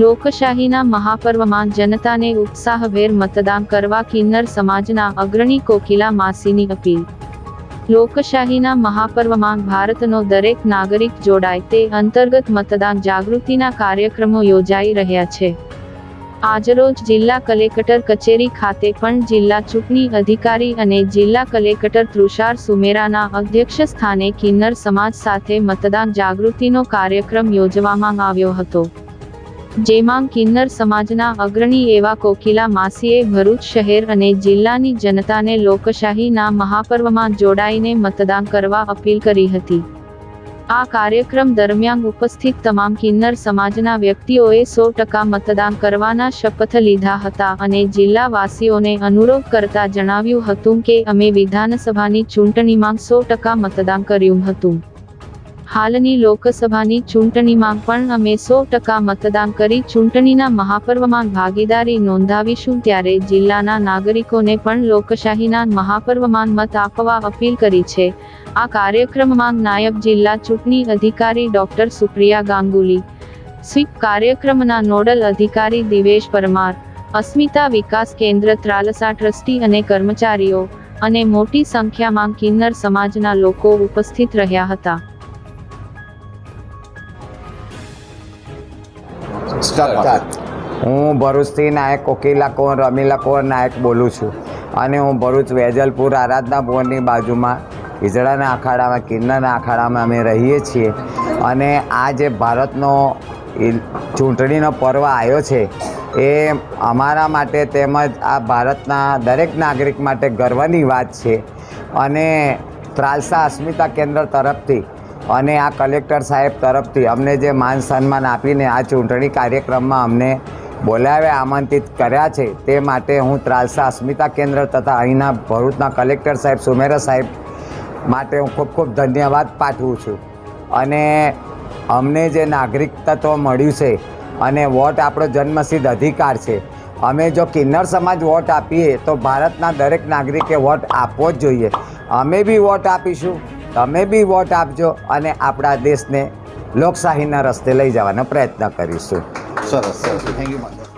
લોકશાહીના મહાપર્વમાં જનતાને ઉત્સાહભેર મતદાન કરવા કિન્નર સમાજના અગ્રણી કોકિલા માસીની અપીલ. લોકશાહીના મહાપર્વમાં ભારતનો દરેક નાગરિક જોડાય તે અંતર્ગત મતદાન જાગૃતિના કાર્યક્રમો યોજાઈ રહ્યા છે. આજરોજ જિલ્લા કલેક્ટર કચેરી ખાતે પણ જિલ્લા ચૂંટણી અધિકારી અને જિલ્લા કલેક્ટર તૃષાર સુમેરાના અધ્યક્ષ સ્થાને કિન્નર સમાજ સાથે મતદાન જાગૃતિનો કાર્યક્રમ યોજવામાં આવ્યો હતો. જેમાં કિન્નર સમાજના અગ્રણી એવા કોકિલા માસીએ ભરૂચ શહેર અને જિલ્લાની જનતાને લોકશાહીના મહાપર્વમાં જોડાઈને મતદાન કરવા અપીલ કરી હતી. આ કાર્યક્રમ દરમિયાન ઉપસ્થિત તમામ કિન્નર સમાજના વ્યક્તિઓએ સો ટકા મતદાન કરવાના શપથ લીધા હતા અને જિલ્લાવાસીઓને અનુરોધ કરતા જણાવ્યું હતું કે અમે વિધાનસભાની ચૂંટણીમાં સો ટકા મતદાન કર્યું હતું. હાલની લોકસભાની ચૂંટણીમાં પણ અમે સો ટકા મતદાન કરી ચૂંટણીના મહાપર્વમાં ભાગીદારી નોંધાવીશું ત્યારે જિલ્લાના નાગરિકોને પણ લોકશાહીના મહાપર્વમાં મત આપવા અપીલ કરી છે. આ કાર્યક્રમમાં નાયબ જિલ્લા ચૂંટણી અધિકારી ડોક્ટર સુપ્રિયા ગાંગુલી, સ્વીપ કાર્યક્રમના નોડલ અધિકારી દિવેશ પરમાર, અસ્મિતા વિકાસ કેન્દ્ર ત્રાલસા ટ્રસ્ટી અને કર્મચારીઓ અને મોટી સંખ્યામાં કિન્નર સમાજના લોકો ઉપસ્થિત રહ્યા હતા. સ્ટાર્ટ હું ભરૂચથી નાયક કોકિલા કોર રમીલા કોર નાયક બોલું છું. અને હું ભરૂચ વેજલપુર આરાધના ભવનની બાજુમાં ઈજડાના અખાડામાં કિન્નરના અખાડામાં અમે રહીએ છીએ. અને આ જે ભારતનો ચૂંટણીનો પર્વ આવ્યો છે એ અમારા માટે તેમજ આ ભારતના દરેક નાગરિક માટે ગર્વની વાત છે. અને ત્રાલસા અસ્મિતા કેન્દ્ર તરફથી અને આ કલેક્ટર સાહેબ તરફથી અમને જે માન સન્માન આપીને આ ચૂંટણી કાર્યક્રમમાં અમને બોલાવ્યા આમંત્રિત કર્યા છે, તે માટે હું ત્રાલસા અસ્મિતા કેન્દ્ર તથા અહીંના ભરૂચના કલેક્ટર સાહેબ સુમેરા સાહેબ માટે હું ખૂબ ખૂબ ધન્યવાદ પાઠવું છું. અને અમને જે નાગરિક તત્વ મળ્યું છે અને વોટ આપણો જન્મસિદ્ધ અધિકાર છે, અમે જો કિન્નર સમાજ વોટ આપીએ તો ભારતના દરેક નાગરિકે વોટ આપવો જ જોઈએ. અમે બી વોટ આપીશું. તમે બી વોટ આપજો અને આપણા દેશને લોકશાહીના રસ્તે લઈ જવાનો પ્રયત્ન કરીશું. સરસ સરસ. Thank you